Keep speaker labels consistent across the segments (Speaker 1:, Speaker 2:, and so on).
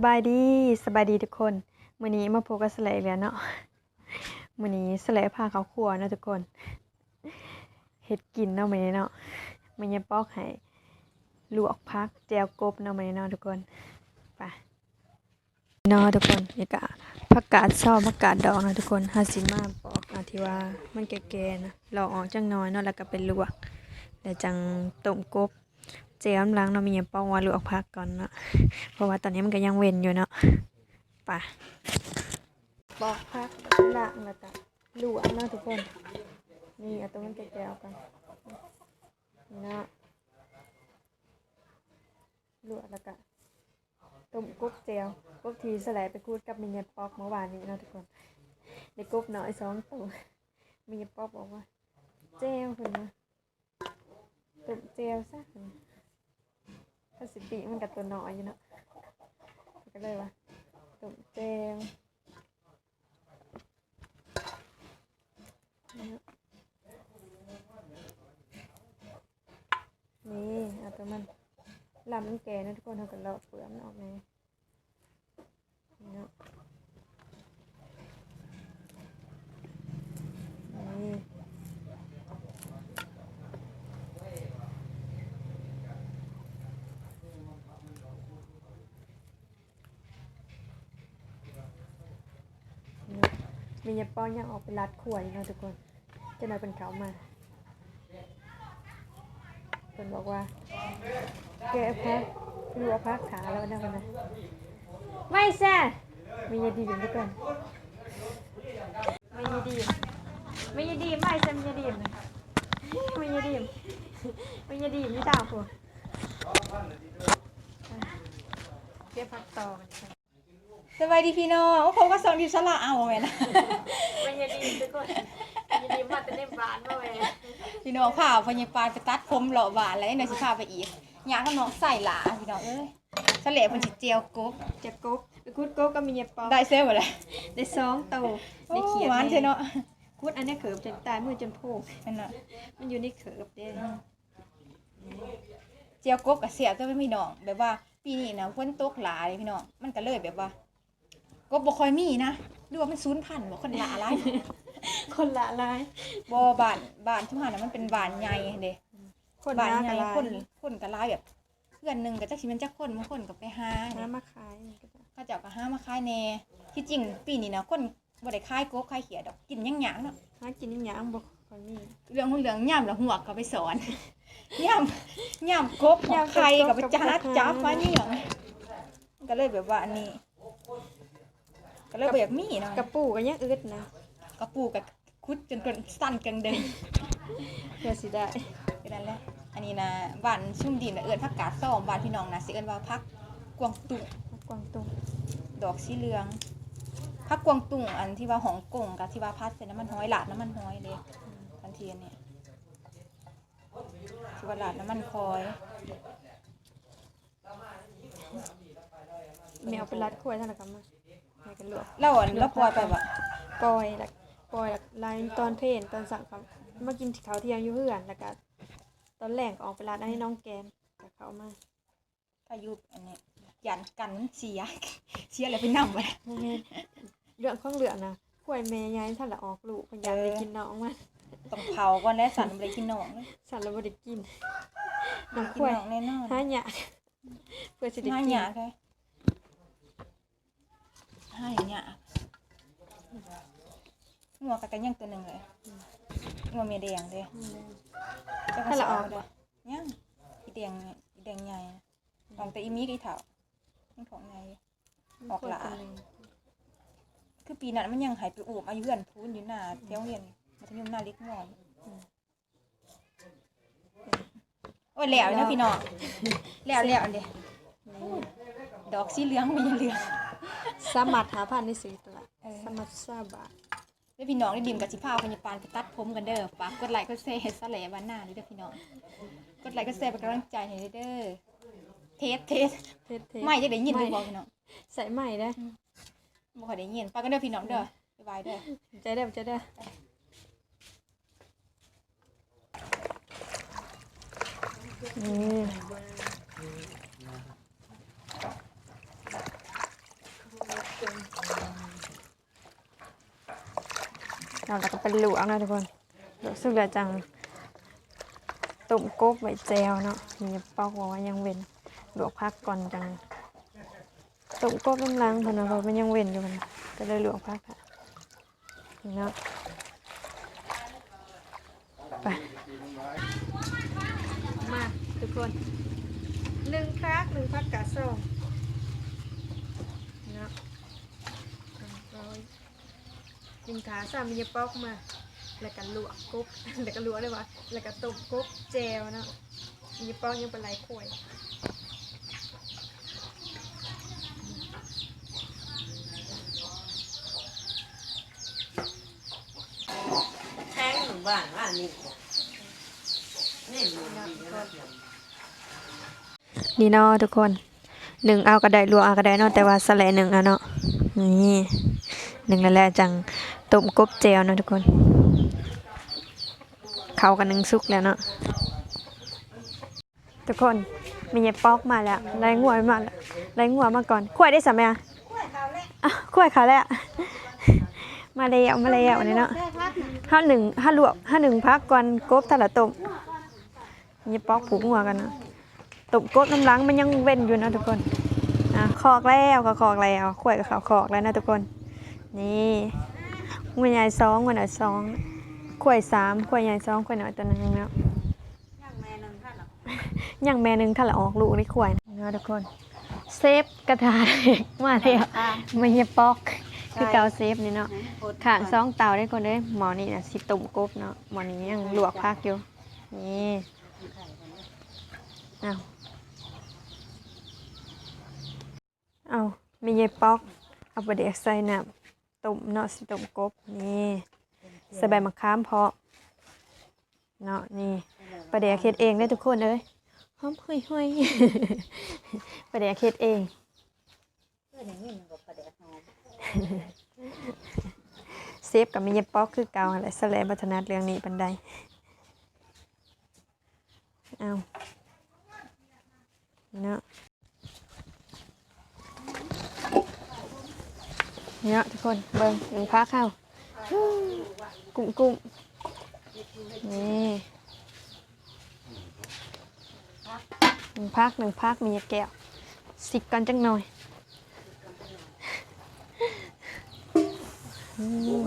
Speaker 1: สบายดีสบายดีทุกคนมื้อนี้มาพบกับสลอีกแล้วเนาะมื้อนี้สลพาเขาครัวเนาะทุกคนเฮ็ดกินเนาะมื้อนี้เนาะมื้อนี้ปอกให้ลวกผักแจวกบเนาะมื้อนี้เนาะทุกคนไปเนาะทุกคนนี่ก็ผักกาดซ้อมผักกาดดองเนาะทุกคนหาสิมาปอกเอาที่ว่ามันแก่ๆนะลอกออกจังน้อยเนาะแล้วก็เป็นลวกแล้วจังต้มกบ เจียวน้ำล้างเนามีหยังปอกว่าลวกผักก่อนเนาะเพราะว่าตอนนี้มันก็ยังเว้นอยู่เนาะป่ะบอกพักละแล้วก็ลวกเนาะทุกคน นี่เอาตัวมันแก้วกันนี่เนาะลวกแล้วก็ต้มกบเจียวกบทีสลายไปคูดกับมีเนยปอกเมื่อวานนี้เนาะทุกคนในกบน้อยสองตัวมีเนยปอกบอกว่าเจียวคุณนะต้มเจียวซะ ถ้าสิปีมันกับตัวน้อยอยู่เนาะก็เลยว่าตุ่มเจลนี่เอาตัวมันลำมันแก่นะทุกคนเอากันเลาะเปลือกมันออกไงนี่เนาะนี่ มียาป้อนยังออกไปรัดขวดอยนะทุกคนจะนายเป็นเขามาคนบอกว่าแกพักรัวพักขาแล้วนะคนนะไม่แซ่มียาดีอยู่ทุกคนม่ยาดีม่ยาดีไม่แซ่มียาดีม่ยาดีม่ยาดีไม่ดาวผัวเก็บพักต่อ
Speaker 2: สบายดีพี่น้องโอ้ผมก็ส่งดิสละเอาแม่นะ
Speaker 1: ไม่ยาดีทุกคนยาดีมาแต่ในบ้านมาแม่
Speaker 2: พี่น้องพาพญาปานไปตัดผมเลาะบานแล้วเดี๋ยวสิพาไปอีกอยากให้น้องใส่หลาพี่น้องเอ้ยเฉลยมันสิเจียวกบ
Speaker 1: จะกบไปคุดกบก็มีเยปอ
Speaker 2: ได้เซลบ่เลย
Speaker 1: ได้สองโต
Speaker 2: โอ้
Speaker 1: ได้เขียด
Speaker 2: หวานใช่เนาะ
Speaker 1: คุดอันนี้เขิบจนตายมือจนโพก
Speaker 2: นั่นน่ะ
Speaker 1: มันอยู่ในเขิบเด้
Speaker 2: เจียวกบกับเสียก็ไม่มีน้องแบบว่าปีนี้นะฝนตกหลายพี่น้องมันก็เลยแบบว่า กบบ่ค่อยมีนะหรือว่ามันสูญพันธุ์บ่คนละอะไร
Speaker 1: คนละลาย
Speaker 2: บ่บ้านบ้านทุกหันน่ะมันเป็นบ้านใหญ่เด้
Speaker 1: คน
Speaker 2: บ้าน
Speaker 1: ละ
Speaker 2: ใหญ่
Speaker 1: ลาย
Speaker 2: คน คนก็หลายแบบเพื่อนหนึงก็จักสิแมันจักคนบางคนก็ไปหา
Speaker 1: น้ำมาขายนี่ก็ได้
Speaker 2: เขาเจ้าก็หามาขายแหน่ที่จริงปีนี้นะคนบ่ได้ขายกบขายเขียดดอกกินหยังหยังเนาะ
Speaker 1: หากินนี่หยังบ่คนนี้
Speaker 2: เรื่องของเรื่องย่ำละหัวกก็ไปสอน ย่ำย่ำกบย่ำไข่ก็ไปจัดจับมานี่หยังก็เลยแบบว่าอันนี้ ก็เลยแบบมีเนาะ
Speaker 1: กระปูก็ยังอึดนะ
Speaker 2: กระปูกับคุดจนกนสั้นกันเดิน
Speaker 1: เพื่อสิได้
Speaker 2: ก็นั่นแหละอันนี้นะบ้านชุ่มดินน่ะเอิ้นผักกาดส้มบ้านพี่น้องนะสิเอิ้นว่าผักกวางตุ้ง
Speaker 1: กวางตุ้ง
Speaker 2: ดอกสีเหลืองผักกวางตุ้งอันที่ว่าหองกงกับที่ว่าพัดใส่น้ำมันห้อยหลาดน้ำมันห้อยเลยทันทีอันเนี่ยที่ว่าหลาดน้ำมันคอย
Speaker 1: แมวไปรัดขวดเท่านั้นก็มา ให้กันลวก
Speaker 2: แล้วอันแล้วปล่อยไปแบบ
Speaker 1: ปล่อยแล้วปล่อยแล้วลายตอนเพลนตอนสั่งคำมากินข้าวเที่ยงอยู่เพื่อนแล้วก็ตอนแรกก็ออกไปรัดให้น้องแกนกับเขามา
Speaker 2: พายุอันนี้ยันกันเสียเสียอะไรไปนั่งไป
Speaker 1: โมเมนเรื่องของเหลืองนะขวยแม่ยายท่านละออกลูกพยายามไปกินน้องมัน
Speaker 2: ต้องเผาก่อนแล้วสันไปกินหนองเลย
Speaker 1: สันเราบ่ได้กินน้องข
Speaker 2: กิน
Speaker 1: วย
Speaker 2: หนองแน่นอน
Speaker 1: หาหยาเพื่อสิได้
Speaker 2: ห้า
Speaker 1: กิน
Speaker 2: หยาแค่ห้าหยาหัวกระกันยังตัวหนึ่งเลยหัวเมียแดงเลย
Speaker 1: ถ้าละออก
Speaker 2: บ่ยังอีแดงเนี่ยอีแดงใหญ่นะลองแต่อีมีกับอีเถายังของไงออกหลาคือปีนั้นมันยังหายไปอูบอายุเดือนพูนอยู่หน้าเที่ยวเรียนมัธยมหน้าเล็กน้อยโอ้ยแล้วนะพี่น้องแล้วแล้วอันเดียดอกสีเหลืองมีเหลือง
Speaker 1: สามัดหาพันในสีตลาด
Speaker 2: เออ
Speaker 1: สามัดซาบะ
Speaker 2: แล้วพี่น้องได้ดิมกับสิพาพยาบาลไปตัดผมกันเด้อฝากกดไลค์กดแชร์สะแหลบ้านหน้านี่เด้อพี่น้อง กดไลค์กดแชร์เป็นกำลังใจให้เด้อ เทสเทส
Speaker 1: เทสเทส
Speaker 2: ไม่จะได้ยินดูบอกพี่น้อง
Speaker 1: ใส่ใหม่ได้
Speaker 2: บ่ค่อยได้ยินฝากกันเด้อพี่น้องเด้อบ๊ายบายเด้อ
Speaker 1: ใจได้บ่ใจได้นี่ เอาแล้วก็เป็นหลวกนะทุกคนลวกสุกแล้วจังต้มกบไว้แจวเนาะมีปอกว่ายังเว้นหลวกพักก่อนจังต้มกบน้ำล้างเพนนะเพราะมันยังเว้นอยู่มันก็เลยหลวกพักค่ะเนาะไปมาทุกคนหนึ่งพักหนึ่งพักกะส่งเนาะเอาไว้ กินขาสามีปอกมา แล้วก็ลวกกบ แล้วก็ลวกเลยวะแล้วก็ต้มกบแจวเนาะมีปอกยังเป็นไรข่วย
Speaker 3: แทงหนึ่งบ้านว่านี่นี่มันดีนะ
Speaker 1: นี่เนาะทุกคนหนึ่งเอากระไดลวกเอากระไดเนาะแต่ว่าสไลด์หนึ่งเอาเนาะนี่หนึ่งแล้วแหละจัง ต้มกบแจวเนะทุกคน เขากันหนึ่งสุกแล้วเนาะทุกคนมีเยปอกมาแล้วไล่งัวมาแล้วไล่งัวมาก่อนขวายได้สัมไหมอะอะขวายเขาแล้วมาแล้วมาแล้วนี่เนาะห้าหนึ่งห้าลวกห้าหนึ่งพักก่อนกบถ้าละต้มเยปอกผูกงัวกันนะตุ่มกดน้ำล้างมันยังเว้นอยู่นะทุกคนอะคอกแล้วก็คอกแล้วขวยกับเขาคอกแล้วนะทุกคน นี่ หัวใหญ่สองหัวหน่อยสองขวยสามขวยใหญ่สองขวยหน่อยตัวหนึงแล้ว
Speaker 3: ย่างแม่นึงท่านหรอ
Speaker 1: อย่างแม่หนึงถ้าละออกลูกนี่ขวยนะทุกคน เซฟกระทาเด็กมาแล้วไม่ยปอก คือเกาเซฟนี่เนาะ ข้างสองเตาได้คนเด้ยหมอนี่นะสิตุ่มกบเนาะหมอนี้ยังลวกพักอยู่ นี่เอาเอามีเยปอก เอาไปเด็กใส่น้ำ ต้มเนาะสิต้มกบนี่ใส่ใบมะขามเพาะเนาะนี่ปลาแดกเฮ็ดเองได้อทุกคนเอ้ยหอมห่วยห่วยๆปลาแดกเฮ็ดเอง
Speaker 3: เพื่อนอย่างนี้มันก็ประเดี๋ยวหอม
Speaker 1: เซฟกับมีเยปอกคือเก่าอะไรสแลบัฒนัดเรื่องนี้ปันใดเอาเนาะ เนาะทุกคนเบิ่งหนึ่งพักเข้ากุ้มกุ้มนี่หนึ่งพักหนึ่งพักมีแก้วสิกกันจังหน่อย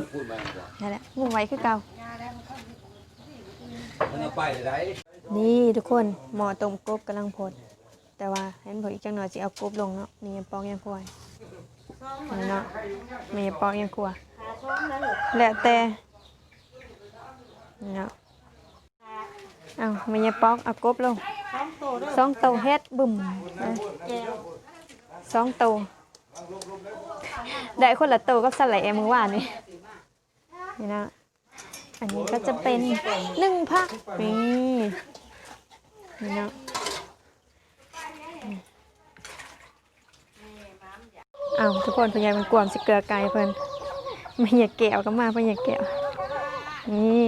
Speaker 4: นพูดมาก่อน
Speaker 1: นั่นแหละงุ่มไว้คือเก่า
Speaker 4: นี่
Speaker 1: ทุกคนหมอต้มกบกำลังพดแต่ว่าเห็นบอกอีกจังหน่อยสิเอากบลงเนาะนี่ยังปอกยังกลัวนี่ เนาะมียปอกยังกลัว
Speaker 3: แล้วเหรอ
Speaker 1: แล้วแต่เนาะเอามียปอกเอากบลง
Speaker 3: ท้องโตด้วย
Speaker 1: สองโตเฮ็ดบุ่มสองโตวได้คนละโตวกับสไลด์มือว่านี่นี่นะอันนี้ก็จะเป็นหนึ่งพักนี่นี่เนาะ อ้าวทุกคนพยายามมันกวมสิเกลือไก่เพิ่นไม่อยากแก้วก็มาไม่อยากแก้วนี่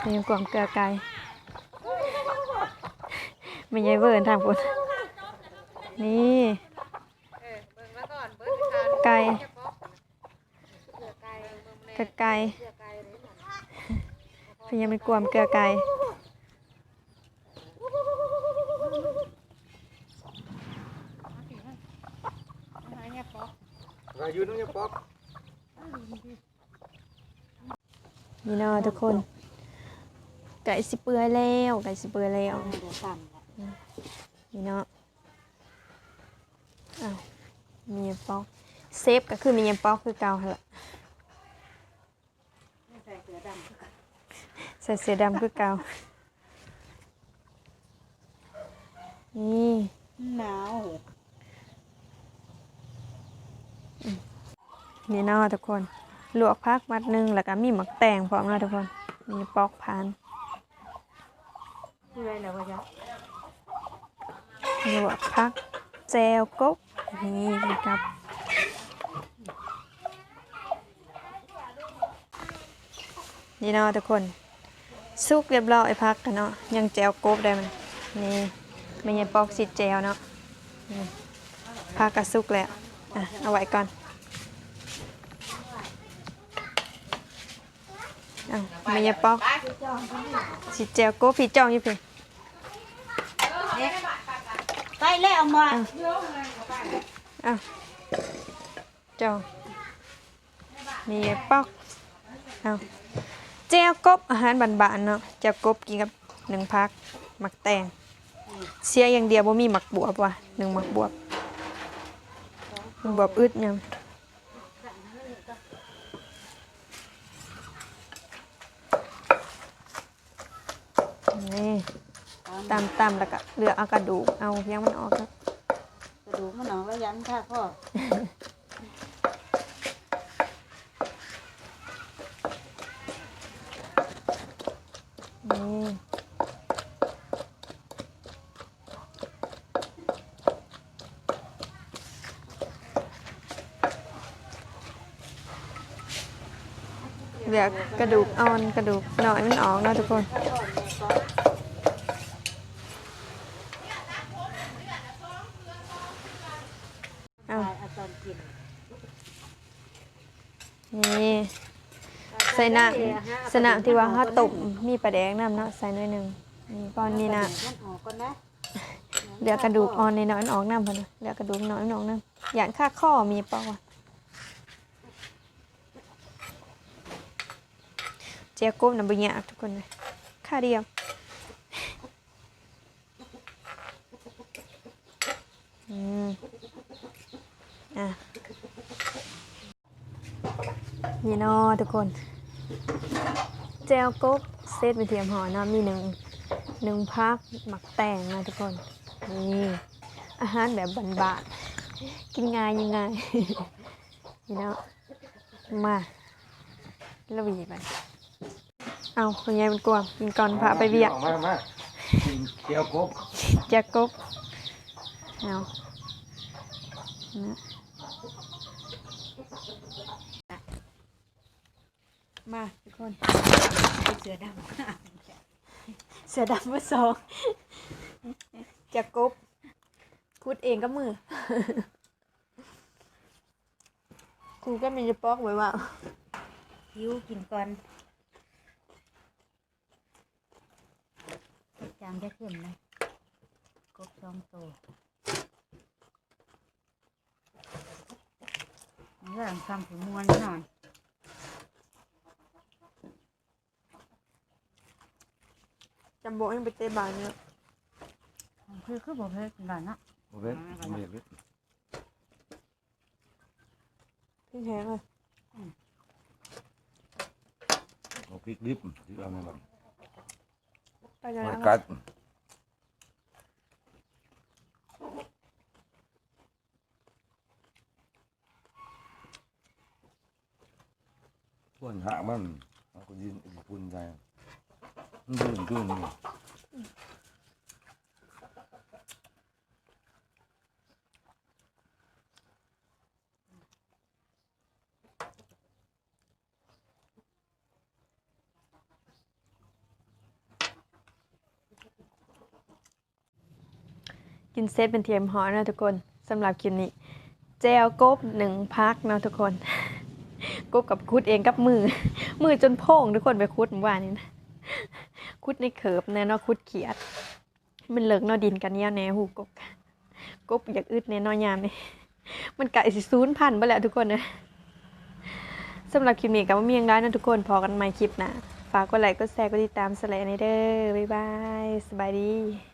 Speaker 1: พยายามกวมเกลือไก่ไม่ใช่เบิร์นทางพุ่นนี่ไก่กะไก่พยายามมันกวมเกลือไก่
Speaker 4: อายุน้องยังป๊อก
Speaker 1: นี่เนาะทุกคน ไก่สิเปื่อยแล้วไก่สิเปื่อยแล้ว
Speaker 3: เดี๋ยวสั่น
Speaker 1: นี่เนาะอ้าวมีเยปอกเซฟก็คือมีเยปอกคือเก่าหั่นละ
Speaker 3: ใส่เสือดำ
Speaker 1: ใส่เสื้อดำคือเก่านี่
Speaker 3: หนาว
Speaker 1: นี่เนาะทุกคน ลวกพักมัดหนึงแล้วก็มีหมักแตงพร้อมเนาะทุกคน มีปอกพาน
Speaker 3: คืออะไรเหรอวะจ๊ะ
Speaker 1: ลวกพักแจวกบนี่ครับนี่เนาะทุกคนสุกเรียบร้อยพักกันเนาะยังแจวกบได้มันนี่ไม่ใช่ปอกสิแจวเนาะนี่พักกระสุกแล้ว อะเอาไว้ก่อนอ้าวไม่ยาปอกสิเจลโกพี่จองอยู่เพ่น
Speaker 5: ไปแล้วเอามา
Speaker 1: อ้าวจองมียาปอกอ้าวเจลกบอาหารบานๆเนาะเจลกบกินกับหนึ่งพักหมักแตงเสียอย่างเดียวบ่มีหมักบวบว่ะหนึ่งหมักบวบห มักบวบอึดยังนี่ตามตามๆแล้วก็เหลือเอากระดูกเอาเพียงมันออกครับ
Speaker 5: กระดูกมันออกแล้วยันค่ะพ่อ
Speaker 1: นี่เหลือ กระดูกอ่อนกระดูกหน่อยมันออกเนาะทุกคนเอา
Speaker 5: ตายเอาตอนกิน
Speaker 1: นี่ใส่น้ำใส่น้ำที่ว่าเขาต้มมีปลาแดงน้ำเนาะใส่หน่อยหนึ่งนี่ก้อนนี้นะ
Speaker 5: มันออกก่อนนะ
Speaker 1: เหลือกระดูกอ่อนในน้อยมันออกน้ำพอนะเหลือกระดูกน้อยมันออกน้ำอย่างค่าข้อมีเปล่าวะ เจียก้มน้ำบุญยากทุกคนเลยค่าเดียวอืมอะนี่นาะทุกคนเจลกบเซตเป็นเทียมห่อนาะมีหนึ่งหนึ่งพักหมักแตงนะทุกคน นี่อาหารแบบบานๆกินง่ายยังไงนี่เนาะมาแล้ววีไป เอาคุณยายเป็นกวางกินก่อนพาไปเวียก
Speaker 4: ออกมามากินเกี๊ยวกบ
Speaker 1: แจ็คกบเอานะมาทุกคน
Speaker 5: เสือดำ
Speaker 1: เสือดำมาสองแจ็คกบคุดเองก็มือครูก็มีจะปอกไว้ว่า
Speaker 5: หิวกินก่อน จางจะขึ้นนะกบสองตัวเรื่องคำถึงมวนหน่อย
Speaker 1: จำโบยังไปเตะบานเนี่ย
Speaker 5: คือคือบอกเลยกินก่อนเนาะ
Speaker 4: โอ้เว้ยไม่อยากเว้ย
Speaker 1: พี่แห้งเลย
Speaker 4: เอาพริกดิบที่เอามาแบบ
Speaker 1: มัน
Speaker 4: ไว้
Speaker 1: แล้ว
Speaker 4: กัดพวนหามันเอาก็ยินอีกปุ่นใจมันดูดูิน
Speaker 1: เซตเป็นเทียมหอนะทุกคนสำหรับคลิปนี้เจลกบหนึ่งพักเนาะทุกคน กบกับคุดเองกับมือ มือจนโพ่งทุกคนไปคุดเมื่านี้นะคุดในเขิบแน่เนาะคุดเขียด มันเลิกนาะดินกันเนี่ยแน่หูกบกบอยากอึดแน่นอยามนี่มันไก่สิซูนพันไปแล้วทุกคนนะสำหรับคลิปนี้ก็ไม่มีอย่างไรนะทุกคนพอกันใหม่คลิปนะฝากกดไลค์กดแชร์กดติดตามสไลด์ในเด้อบ๊ายบายสบายดี